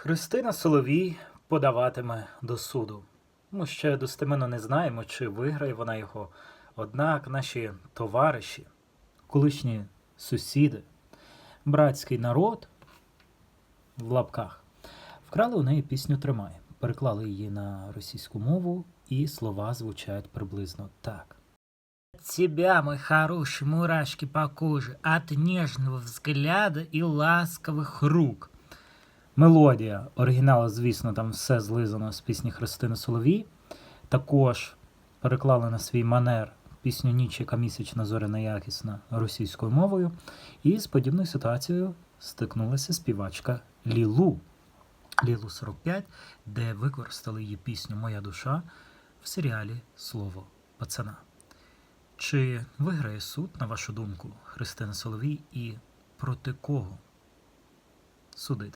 Христина Соловій подаватиме до суду. Ми ще достеменно не знаємо, чи виграє вона його. Однак наші товариші, колишні сусіди, братський народ в лапках вкрали у неї пісню Тримай, переклали її на російську мову, і слова звучать приблизно так. Тебя, мой хороший, мурашки по коже, от нежного взгляда и ласковых рук. Мелодія оригіналу, звісно, там все злизано з пісні Христини Соловій. Також переклали на свій манер пісню Ніч, яка місячна зоряна якісна російською мовою. І з подібною ситуацією стикнулася співачка Лілу. Лілу 45, де використали її пісню Моя душа в серіалі Слово пацана. Чи виграє суд, на вашу думку, Христина Соловій і проти кого судити?